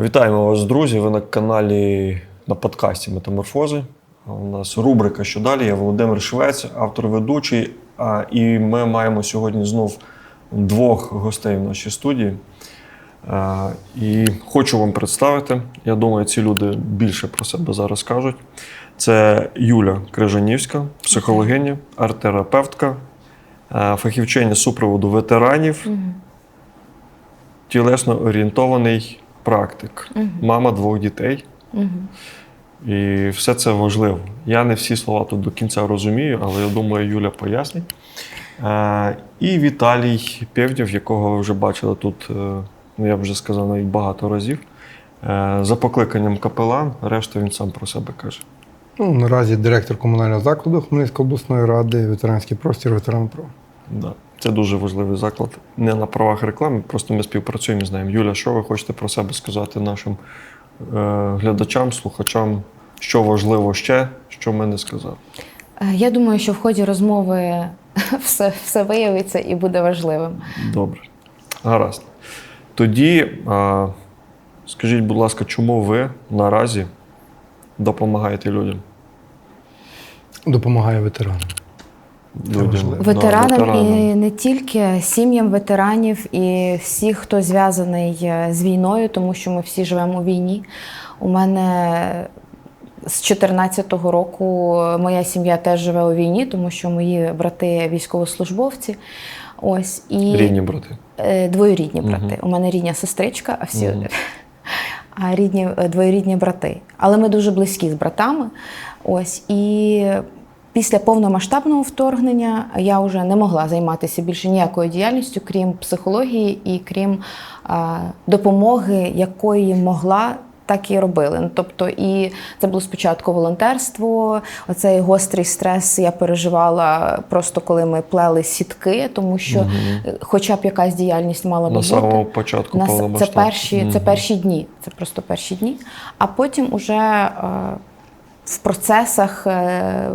Вітаємо вас, друзі! Ви на каналі на подкасті Метаморфози. У нас рубрика Що далі? Я Володимир Швець, автор ведучий. І ми маємо сьогодні знов двох гостей в нашій студії. І хочу вам представити. Я думаю, ці люди більше про себе зараз кажуть. Це Юля Крижанівська, психологиня, арт-терапевтка, фахівчиня супроводу ветеранів, тілесно орієнтований практик, мама двох дітей. І все це важливо. Я не всі слова тут до кінця розумію, але я думаю, Юля пояснить. Е, і Віталій Пєвдєв, якого ви вже бачили тут, е, ну я вже сказав, навіть багато разів. Е, за покликанням капелан, решта він сам про себе каже. Ну, наразі директор комунального закладу Хмельницької обласної ради, ветеранський простір, ветеран ПРО. Да. Це дуже важливий заклад. Не на правах реклами, просто ми співпрацюємо і знаємо. Юля, що ви хочете про себе сказати нашим е, глядачам, слухачам, що важливо ще, що ми не сказали? Е, Я думаю, що в ході розмови все, все виявиться і буде важливим. Добре. Гаразд. Тоді а, скажіть, будь ласка, чому ви наразі допомагаєте людям? Допомагає ветеранам. Людям да, Ветеранам ветеранам. і не тільки сім'ям ветеранів і всіх, хто зв'язаний е, з війною, тому що ми всі живемо у війні. У мене з 14-го року моя сім'я теж живе у війні, тому що мої брати військовослужбовці. Ось і Рідні брати. Е, Двоюрідні брати. У мене рідня сестричка, а всі а рідні е, двоюрідні брати. Але ми дуже близькі з братами. Ось і після повномасштабного вторгнення я вже не могла займатися більше ніякою діяльністю, крім психології і крім допомоги, якої могла. Так і робили. Ну, тобто, і це було спочатку волонтерство. Оцей гострий стрес я переживала просто коли ми плели сітки, тому що е, хоча б якась діяльність мала би На бути. самому початку На це перші, це перші дні. Це просто перші дні. А потім уже е, в процесах е,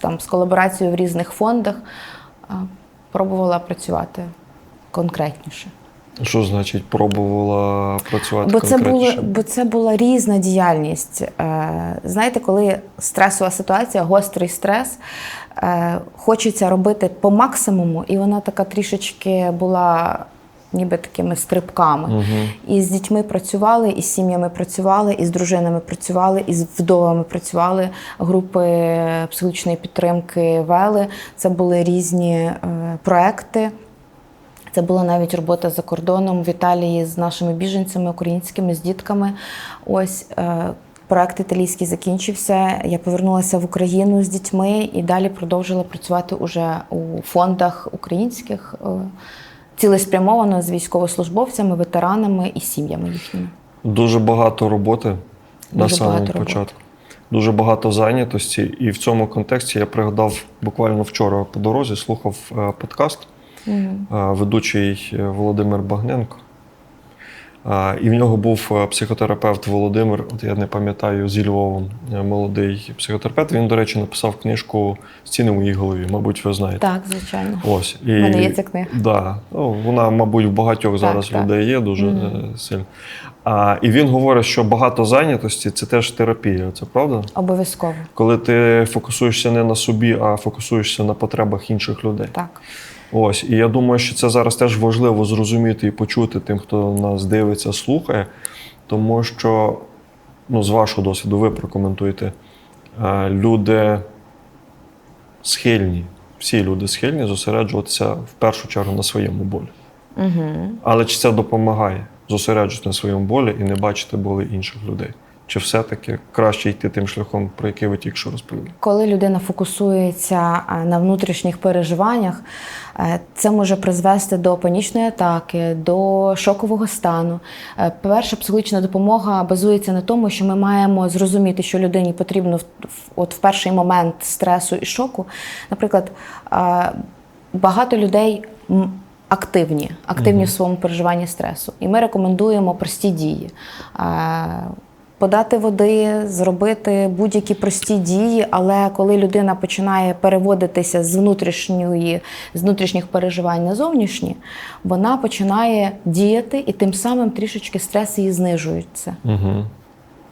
там, з колаборацією в різних фондах е, пробувала працювати конкретніше. Що значить пробувала працювати Бо це, було, бо це була різна діяльність. Е, знаєте, коли стресова ситуація, гострий стрес, хочеться робити по максимуму, і вона така трішечки була ніби такими стрибками. І з дітьми працювали, і з сім'ями працювали, і з дружинами працювали, і з вдовами працювали. Групи психологічної підтримки вели. Це були різні е, проекти. Це була навіть робота за кордоном в Італії з нашими біженцями українськими, з дітками. Ось е, проект італійський закінчився. Я повернулася в Україну з дітьми і далі продовжила працювати уже у фондах українських, е, цілеспрямовано з військовослужбовцями, ветеранами і сім'ями їхніми. Дуже багато роботи на самому багато роботи. початку. Дуже багато зайнятості. І в цьому контексті я пригадав буквально вчора по дорозі, слухав е, подкаст, е, ведучий е, Володимир Багненко. І в нього був е, психотерапевт Володимир, от я не пам'ятаю, зі Львовом, е, молодий психотерапевт. Він, до речі, написав книжку Стіни в моїй голові. Мабуть, ви знаєте. Так, звичайно. Ось і В мене є ця книга. Да, ну, вона, мабуть, в багатьох зараз так. людей є дуже е, сильно. А, і він говорить, що багато зайнятості це теж терапія. Це правда? Обов'язково. Коли ти фокусуєшся не на собі, а фокусуєшся на потребах інших людей. Так. Ось, і я думаю, що це зараз теж важливо зрозуміти і почути тим, хто нас дивиться, слухає, тому що, ну, з вашого досвіду, ви прокоментуєте, е, люди схильні, всі люди схильні зосереджуватися в першу чергу на своєму болі. Угу. Але чи це допомагає зосереджуватися на своєму болі і не бачити болі інших людей? Чи все-таки краще йти тим шляхом, про який ви тільки що розповіли? Коли людина фокусується на внутрішніх переживаннях, е, це може призвести до панічної атаки, до шокового стану. Е, Перша психологічна допомога базується на тому, що ми маємо зрозуміти, що людині потрібно от в перший момент стресу і шоку. Наприклад, е, багато людей. Активні, активні в своєму переживанні стресу. І ми рекомендуємо прості дії. Е, подати води, зробити будь-які прості дії, але коли людина починає переводитися з внутрішньої, з внутрішніх переживань на зовнішні, вона починає діяти і тим самим трішечки стрес її знижується. Угу.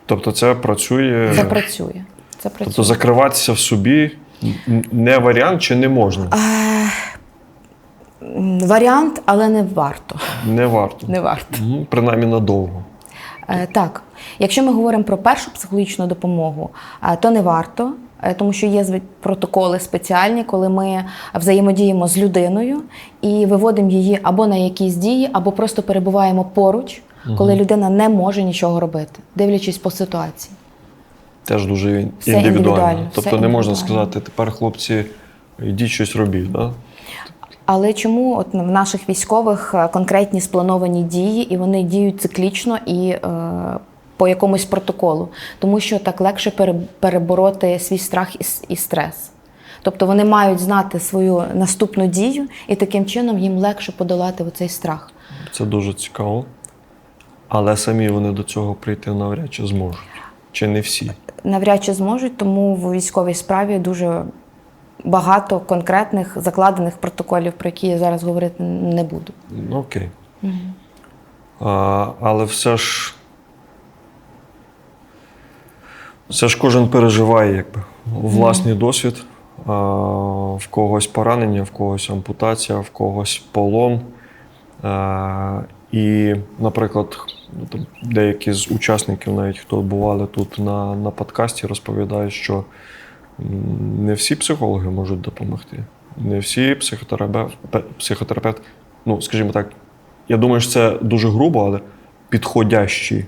Тобто це працює. Це працює. Це працює. Тобто закриватися в собі не варіант чи не можна? М, Варіант, але не варто. Не варто. Не варто. Мгм. Принаймні надовго. Е, Так, якщо ми говоримо про першу психологічну допомогу, е, то не варто, е, тому що є протоколи спеціальні, коли ми взаємодіємо з людиною і виводимо її або на якісь дії, або просто перебуваємо поруч, коли людина не може нічого робити, дивлячись по ситуації. Теж дуже ін- Все індивідуально. індивідуально, Тобто все не можна сказати, тепер хлопці, йдіть щось робіть. Да? Але чому от в наших військових е, конкретні сплановані дії, і вони діють циклічно і е, по якомусь протоколу? Тому що так легше перебороти свій страх і, стрес. Тобто вони мають знати свою наступну дію, і таким чином їм легше подолати оцей страх. Це дуже цікаво. Але самі вони до цього прийти навряд чи зможуть. Чи не всі? Навряд чи зможуть, тому в військовій справі дуже багато конкретних закладених протоколів, про які я зараз говорити не буду. Ну, окей. А, але все ж. Все ж кожен переживає якби, власний досвід. А, в когось поранення, в когось ампутація, в когось полон. А, і, наприклад, там, деякі з учасників, навіть хто бували тут на, на подкасті, розповідають, що не всі психологи можуть допомогти. Не всі психотерапевт, психотерапевт, ну, скажімо так, я думаю, що це дуже грубо, але підходящі.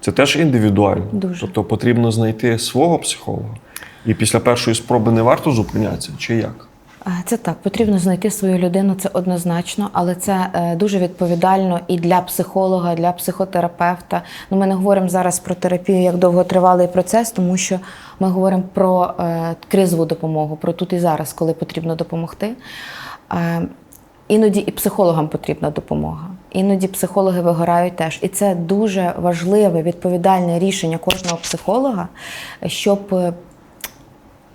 Це теж індивідуально. Дуже. Тобто потрібно знайти свого психолога. І після першої спроби не варто зупинятися, чи як? Це так, потрібно знайти свою людину, це однозначно, але це е, дуже відповідально і для психолога, для психотерапевта. Ну, ми не говоримо зараз про терапію як довготривалий процес, тому що ми говоримо про е, кризову допомогу, про тут і зараз, коли потрібно допомогти. Е, Іноді і психологам потрібна допомога. Іноді психологи вигорають теж. І це дуже важливе відповідальне рішення кожного психолога, щоб е,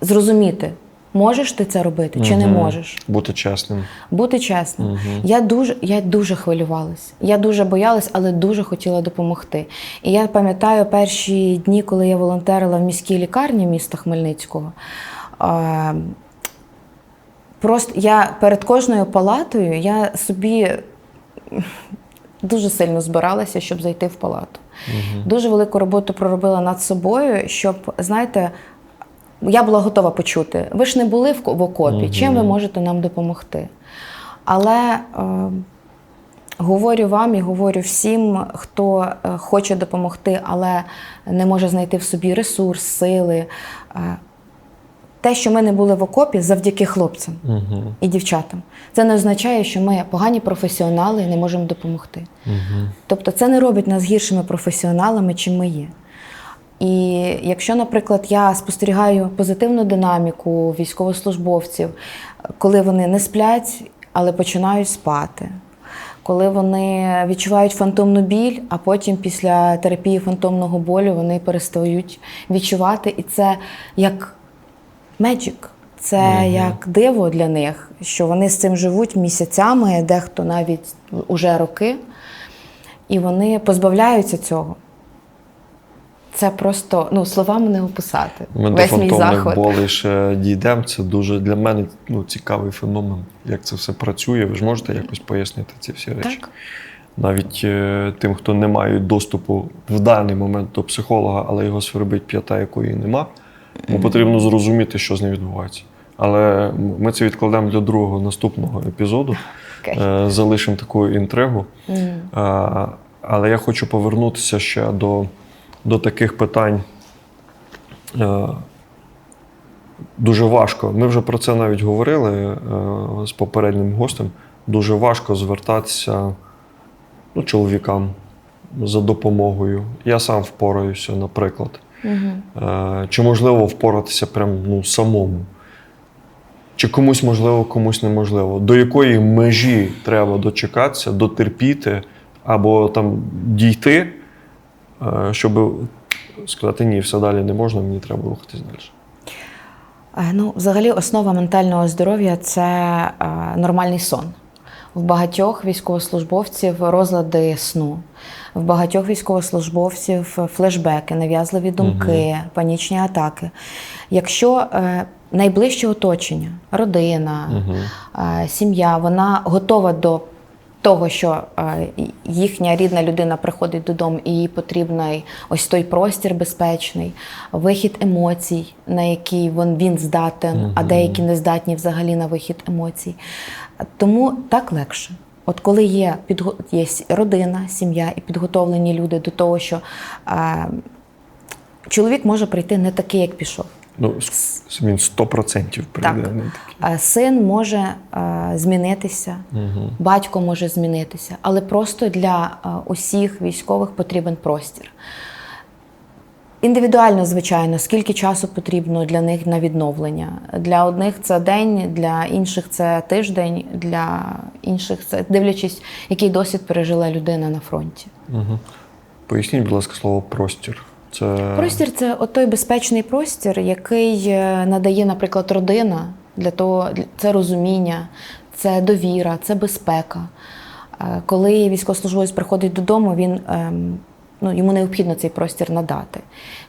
зрозуміти, можеш ти це робити чи не можеш. Бути чесним. Бути чесним. Я дуже, я дуже хвилювалась. Я дуже боялась, але дуже хотіла допомогти. І я пам'ятаю перші дні, коли я волонтерила в міській лікарні міста Хмельницького. Просто я перед кожною палатою я собі дуже сильно збиралася, щоб зайти в палату. Дуже велику роботу проробила над собою, щоб, знаєте, я була готова почути. Ви ж не були в ко- в окопі, чим ви можете нам допомогти? Але е, говорю вам і говорю всім, хто е, хоче допомогти, але не може знайти в собі ресурс, сили. Те, що ми не були в окопі, завдяки хлопцям Угу. і дівчатам. Це не означає, що ми погані професіонали і не можемо допомогти. Угу. Тобто це не робить нас гіршими професіоналами, чим ми є. І якщо, наприклад, я спостерігаю позитивну динаміку військовослужбовців, коли вони не сплять, але починають спати, коли вони відчувають фантомну біль, а потім після терапії фантомного болю вони перестають відчувати, і це як меджик. Це як диво для них, що вони з цим живуть місяцями, дехто навіть уже роки, і вони позбавляються цього. Це просто ну, словами не описати. Ми до Весь мій фантомних болей ще дійдемо. Це дуже для мене ну, цікавий феномен, як це все працює. Ви ж можете якось пояснити ці всі речі? Так. Навіть е, тим, хто не має доступу в даний момент до психолога, але його свербить п'ята, якої нема, йому потрібно зрозуміти, що з ним відбувається. Але ми це відкладемо для другого наступного епізоду. Окей. Е, Залишимо таку інтригу. А, Але я хочу повернутися ще до, до таких питань. Е, Дуже важко. Ми вже про це навіть говорили з попереднім гостем. Дуже важко звертатися ну, чоловікам за допомогою. Я сам впораюся, наприклад. Е, Чи можливо впоратися прям ну, самому? Чи комусь можливо, комусь неможливо? До якої межі треба дочекатися, дотерпіти або там дійти, е, щоб сказати ні, все далі не можна, мені треба рухатись далі. Е, Ну, взагалі, основа ментального здоров'я це нормальний сон. В багатьох військовослужбовців розлади сну, в багатьох військовослужбовців флешбеки, нав'язливі думки, панічні атаки. Якщо е, найближче оточення, родина, е, сім'я, вона готова до того, що е, їхня рідна людина приходить додому, і їй потрібний ось той простір безпечний, вихід емоцій, на який він, він здатен, а деякі не здатні взагалі на вихід емоцій. Тому так легше. От коли є, підго... є родина, сім'я і підготовлені люди до того, що е, чоловік може прийти не такий, як пішов. Ну, він 100% прийде. Так. Е, Син може е, змінитися, Мгм. батько може змінитися, але просто для е, усіх військових потрібен простір. Індивідуально, звичайно, скільки часу потрібно для них на відновлення. Для одних це день, для інших це тиждень, для інших це дивлячись, який досвід пережила людина на фронті. Мгм. Поясніть, будь ласка, слово простір. Це Простір це той безпечний простір, який е, надає, наприклад, родина для того, це розуміння, це довіра, це безпека. Е, Коли військовослужбовець приходить додому, він ем, ну, йому необхідно цей простір надати.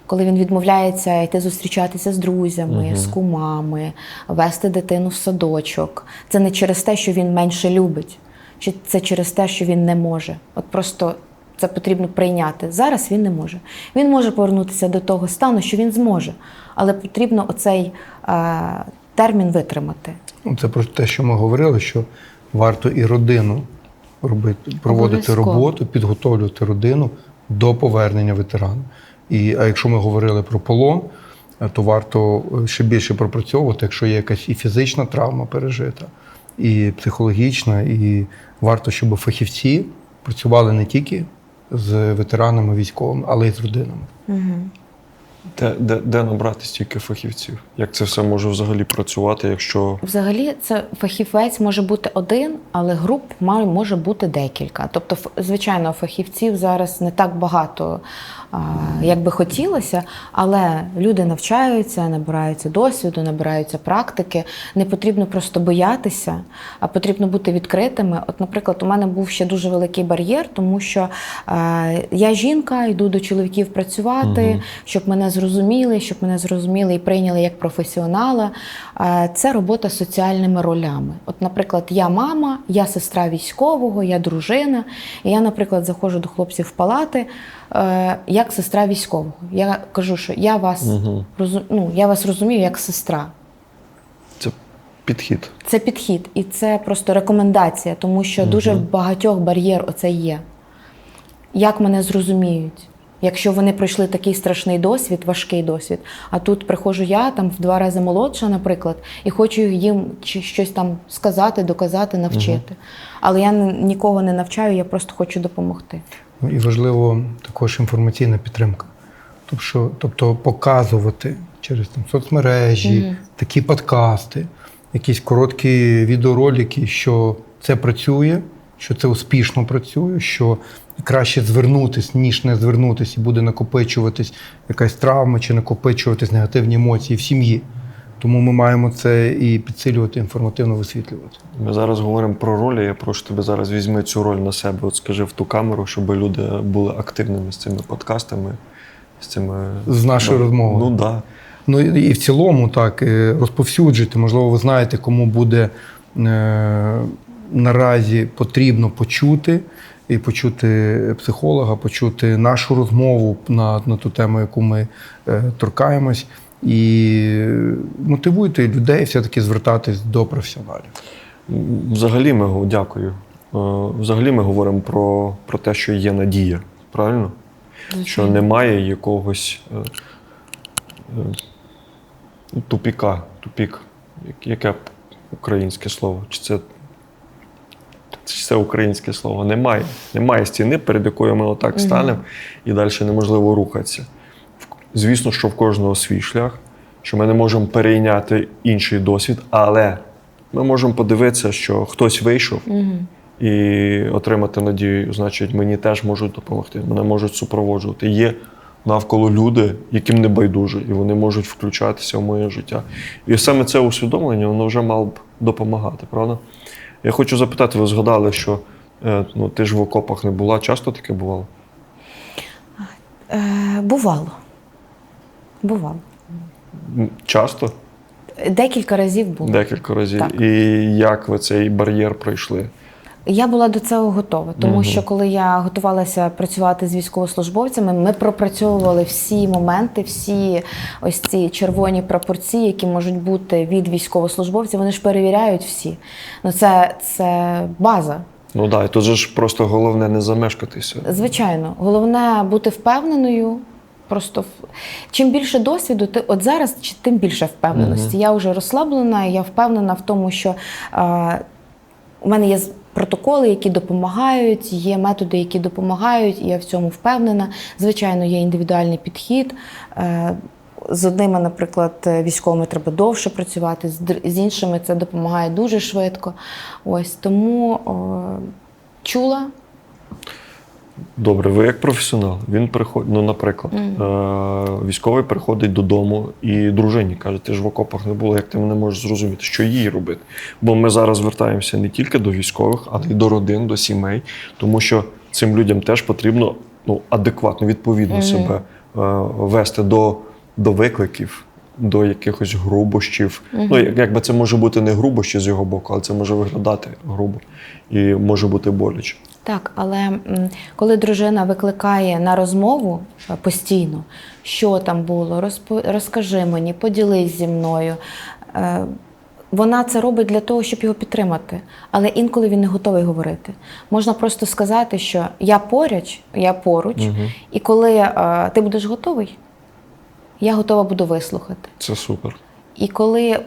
Коли він відмовляється йти зустрічатися з друзями, з кумами, вести дитину в садочок, це не через те, що він менше любить, чи це через те, що він не може. От просто це потрібно прийняти. Зараз він не може. Він може повернутися до того стану, що він зможе, але потрібно оцей е, термін витримати. Ну, Це про те, що ми говорили, що варто і родину робити, проводити Обов'язково. роботу, підготовлювати родину до повернення ветерана. І, а якщо ми говорили про полон, е, то варто е, ще більше пропрацьовувати, якщо є якась і фізична травма пережита, і психологічна, і варто, щоб фахівці працювали не тільки з ветеранами військовими, але й з родинами. Де, де, де набрати стільки фахівців? Як це все може взагалі працювати, якщо Взагалі, це фахівець може бути один, але груп може бути декілька. Тобто, звичайно, фахівців зараз не так багато, як би хотілося, але люди навчаються, набираються досвіду, набираються практики. Не потрібно просто боятися, а потрібно бути відкритими. От, наприклад, у мене був ще дуже великий бар'єр, тому що е, я жінка, йду до чоловіків працювати, щоб мене зрозуміли, щоб мене зрозуміли і прийняли як професіонала. Е, Це робота з соціальними ролями. От, наприклад, я мама, я сестра військового, я дружина. І я, наприклад, заходжу до хлопців в палати е, як сестра військового. Я кажу, що я вас, розу- ну, я вас розумію як сестра. це підхід? Це підхід, і це просто рекомендація, тому що дуже багатьох бар'єр оце є. Як мене зрозуміють? Якщо вони пройшли такий страшний досвід, важкий досвід, а тут приходжу я там в два рази молодша, наприклад, і хочу їм щось там сказати, доказати, навчити. Але я нікого не навчаю, я просто хочу допомогти. Ну, і важливо також інформаційна підтримка. Тобто, що- тобто показувати через там, соцмережі, такі подкасти, якісь короткі відеоролики, що це працює, що це успішно працює, що краще звернутись, ніж не звернутись, і буде накопичуватись якась травма чи накопичуватись негативні емоції в сім'ї. Тому ми маємо це і підсилювати, інформативно висвітлювати. Ми зараз говоримо про ролі. Я прошу тебе зараз візьми цю роль на себе. От скажи в ту камеру, щоб люди були активними з цими подкастами, з цими З нашою Ну, розмовою. Ну так. Ну і в цілому так розповсюджити. Можливо, ви знаєте, кому буде е, наразі потрібно почути і почути психолога, почути нашу розмову на, на ту тему, яку ми е, торкаємось, і мотивуйте людей все-таки звертатись до професіоналів. Взагалі ми дякую. Е, Взагалі ми говоримо про, про те, що є надія. Правильно? Що немає якогось е, е, тупіка, тупік. Яке українське слово? Чи це, це українське слово? Немає. Немає стіни, перед якою ми отак станемо, і далі неможливо рухатися. Звісно, що в кожного свій шлях, що ми не можемо перейняти інший досвід, але ми можемо подивитися, що хтось вийшов, і отримати надію, значить, мені теж можуть допомогти, мене можуть супроводжувати. Є навколо люди, яким не байдуже, і вони можуть включатися в моє життя. І саме це усвідомлення воно вже мало б допомагати, правда? Я хочу запитати, ви згадали, що е, ну, ти ж в окопах не була, часто таке бувало? Е, бувало. Бувало. Часто? Декілька разів було. Декілька разів. Так. І як ви цей бар'єр пройшли? Я була до цього готова, тому Мгм. що коли я готувалася працювати з військовослужбовцями, ми пропрацьовували всі моменти, всі ось ці червоні прапорці, які можуть бути від військовослужбовців. Вони ж перевіряють всі. Ну це, це база. Ну так, і тут же ж просто головне не замешкатися. Звичайно, головне бути впевненою. Просто чим більше досвіду, ти от зараз тим більше впевненості. Я вже розслаблена, я впевнена в тому, що е, у мене є протоколи, які допомагають, є методи, які допомагають, і я в цьому впевнена. Звичайно, є індивідуальний підхід. Е, з одними, наприклад, військовими треба довше працювати, з, іншими це допомагає дуже швидко. Ось тому о, чула, Добре, ви як професіонал. Він приходить, ну, наприклад, е- військовий приходить додому і дружині каже: ти ж в окопах не було, як ти мене можеш зрозуміти, що їй робити? Бо ми зараз звертаємося не тільки до військових, але й до родин, до сімей, тому що цим людям теж потрібно ну, адекватно, відповідно себе е- вести до, до викликів. До якихось грубощів. Ну, як- якби це може бути не грубощі з його боку, але це може виглядати грубо і може бути боляче. Так, але коли дружина викликає на розмову е, постійно, що там було, розпо- розкажи мені, поділись зі мною. е, Вона це робить для того, щоб його підтримати, але інколи він не готовий говорити. Можна просто сказати, що я поруч, я поруч, і коли е, ти будеш готовий, я готова буду вислухати. Це супер. І коли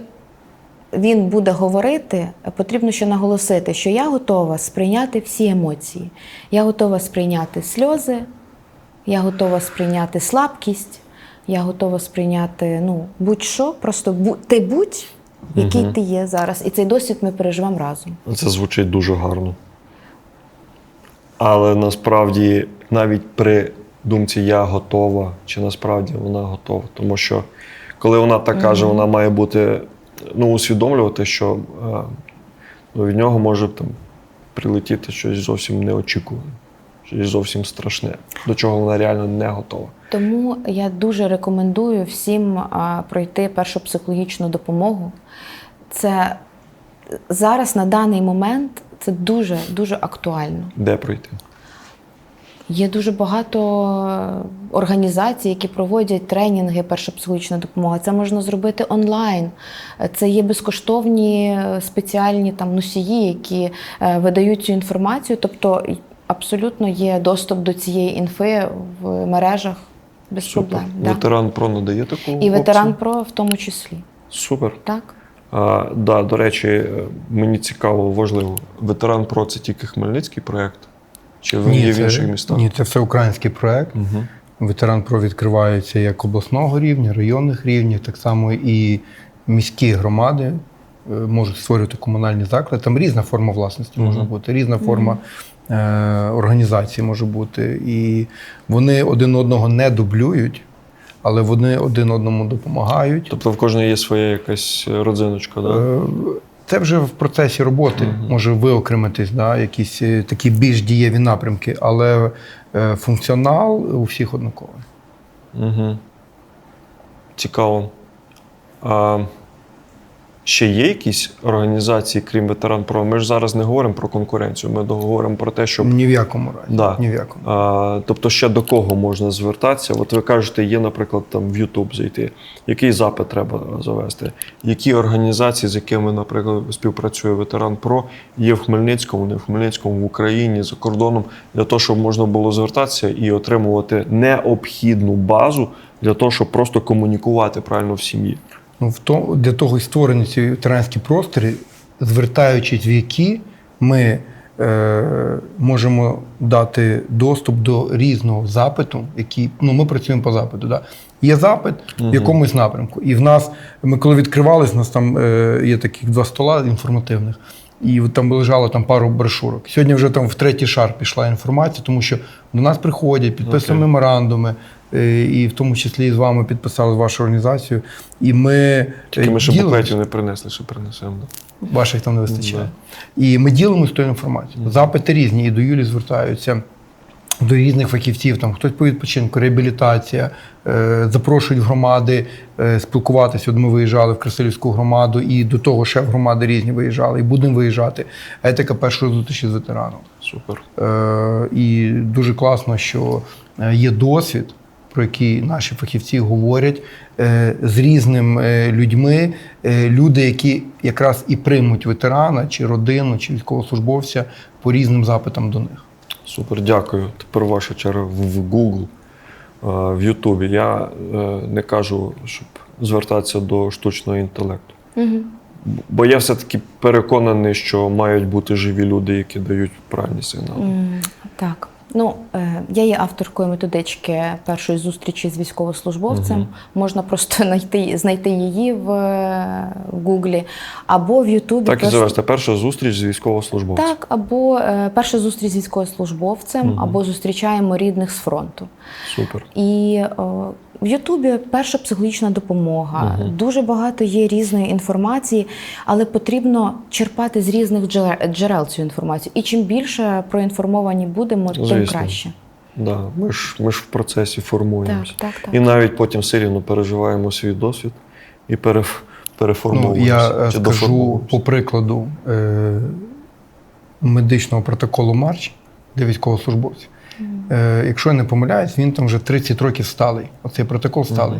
він буде говорити, потрібно ще наголосити, що я готова сприйняти всі емоції. Я готова сприйняти сльози, я готова сприйняти слабкість, я готова сприйняти ну, будь-що, просто бу- ти будь, який ти є зараз. І цей досвід ми переживемо разом. Це звучить дуже гарно. Але насправді навіть при думці я готова, чи насправді вона готова. Тому що коли вона так каже, вона має бути, ну, усвідомлювати, що е, ну, від нього може там прилетіти щось зовсім неочікуване, щось зовсім страшне, до чого вона реально не готова. Тому я дуже рекомендую всім а, пройти першу психологічну допомогу. Це зараз на даний момент це дуже дуже актуально. Де пройти? Є дуже багато організацій, які проводять тренінги, перша психологічна допомога. Це можна зробити онлайн. Це є безкоштовні е, спеціальні там носії, які е, видають цю інформацію. Тобто абсолютно є доступ до цієї інфи в мережах без проблем. Да. Ветеран ПРО надає таку І ветеран опцію? ПРО в тому числі. Супер. Так? А, да, до речі, е, мені цікаво, важливо. Ветеран ПРО це тільки хмельницький проєкт? Чи він є в це, інших містах? ні, це всеукраїнський проект. Угу. Ветеран ПРО відкривається як обласного рівня, районних рівнів, так само і міські громади е, можуть створювати комунальні заклади. Там різна форма власності може бути, різна форма е, організації може бути. І вони один одного не дублюють, але вони один одному допомагають. Тобто в кожної є своя якась родзиночка, да? Це вже в процесі роботи може виокремитись, да, якісь е, такі більш дієві напрямки, але е, функціонал у всіх однаковий. Угу. Цікаво. А, ще є якісь організації, крім ветеран ПРО? Ми ж зараз не говоримо про конкуренцію, ми говоримо про те, щоб Ні в якому разі. Да. Ні в якому. А, тобто, ще до кого можна звертатися? От ви кажете, є, наприклад, там в YouTube зайти. Який запит треба завести? Які організації, з якими, наприклад, співпрацює ветеран ПРО, є в Хмельницькому, не в Хмельницькому, в Україні, за кордоном, для того, щоб можна було звертатися і отримувати необхідну базу для того, щоб просто комунікувати правильно в сім'ї. Ну, в то, для того і створені ці ветеранські простори, звертаючись в які ми е, можемо дати доступ до різного запиту, який ну, ми працюємо по запиту. Да? Є запит в якомусь напрямку. І в нас, ми коли відкривались, у нас там е, є таких два стола інформативних. І там лежало там пару брошурок. Сьогодні вже там в третій шар пішла інформація, тому що до нас приходять, підписуємо Окей. меморандуми, і в тому числі з вами підписали з вашою організацією. І ми Тільки е, ми ще ділимось. буклетів не принесли, ще принесемо. Ваших там не вистачає. І ми ділимося тою інформацією. Запити різні, і до Юлі звертаються. До різних фахівців, там хтось по відпочинку, реабілітація, е, запрошують громади е, спілкуватися. От ми виїжджали в Красилівську громаду, і до того ще в громади різні виїжджали, і будемо виїжджати. Етика першої зустрічі з ветераном. Супер. Е, І дуже класно, що е, є досвід, про який наші фахівці говорять е, з різними е, людьми. Е, Люди, які якраз і приймуть ветерана, чи родину, чи військовослужбовця по різним запитам до них. Супер, дякую. Тепер ваша черга в Google, в Ютубі. Я не кажу, щоб звертатися до штучного інтелекту. Угу. Бо я все-таки переконаний, що мають бути живі люди, які дають правильні сигнали. Так. Ну, е, я є авторкою методички першої зустрічі з військовослужбовцем. Можна просто знайти, знайти її в е, Гуглі або в Ютубі. Так і просто- завести перша зустріч з військовослужбовцем. Так, або е, перша зустріч з військовослужбовцем, або зустрічаємо рідних з фронту. Супер. І о, в Ютубі перша психологічна допомога. Дуже багато є різної інформації, але потрібно черпати з різних джерел, цю інформацію. І чим більше проінформовані будемо, тим Звісно. краще. Да, ми, ж, ми ж в процесі формуємося. Так, так, так. І навіть потім все рівно переживаємо свій досвід і переф, Ну, я е, чи скажу по прикладу е, медичного протоколу Марч для військовослужбовців. Е, якщо я не помиляюсь, він там вже 30 років сталий. Оцей протокол сталий.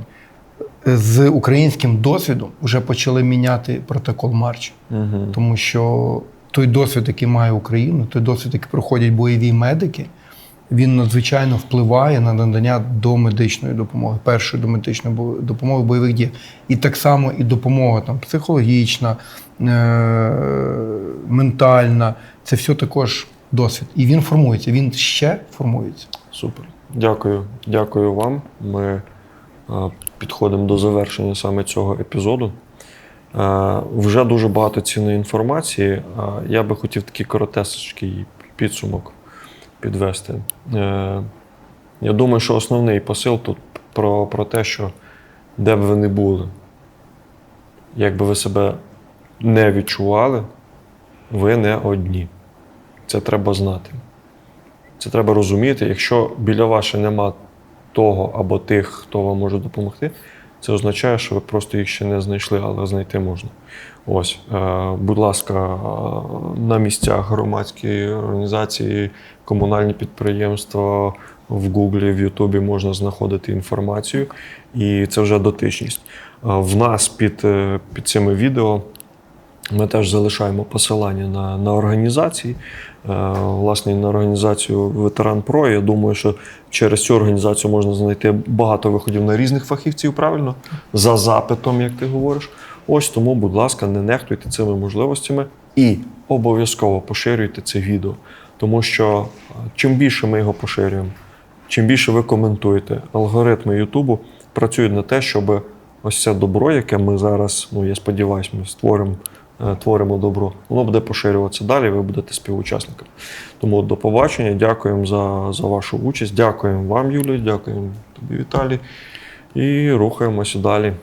З українським досвідом вже почали міняти протокол Марч. Тому що той досвід, який має Україна, той досвід, який проходять бойові медики, він надзвичайно впливає на надання домедичної допомоги, першої домедичної допомоги в бойових діях. І так само і допомога там, психологічна, е- ментальна це все також досвід. І він формується, він ще формується. Супер. Дякую. Дякую вам. Ми е, підходимо до завершення саме цього епізоду. Е, вже дуже багато цінної інформації. Е, я би хотів такий коротесечкий підсумок підвести. Я думаю, що основний посил тут про, про те, що де б ви не були, як би ви себе не відчували, ви не одні. Це треба знати. Це треба розуміти. Якщо біля вас нема того або тих, хто вам може допомогти, це означає, що ви просто їх ще не знайшли, але знайти можна. Ось, е, будь ласка, е, на місцях громадські організації, комунальні підприємства в Гуглі, в Ютубі можна знаходити інформацію, і це вже дотичність. Е, В нас під, під цими відео ми теж залишаємо посилання на, на організації. Е, Власне, на організацію Ветеран Про. Я думаю, що через цю організацію можна знайти багато виходів на різних фахівців, правильно? За запитом, як ти говориш. Ось тому, будь ласка, не нехтуйте цими можливостями і обов'язково поширюйте це відео. Тому що е, чим більше ми його поширюємо, чим більше ви коментуєте, алгоритми Ютубу працюють на те, щоб ось це добро, яке ми зараз, ну я сподіваюся, ми створимо, творимо добро, воно буде поширюватися далі, ви будете співучасниками. Тому до побачення, дякуємо за, за вашу участь, дякуємо вам, Юлію, дякуємо тобі, Віталій. І рухаємося далі.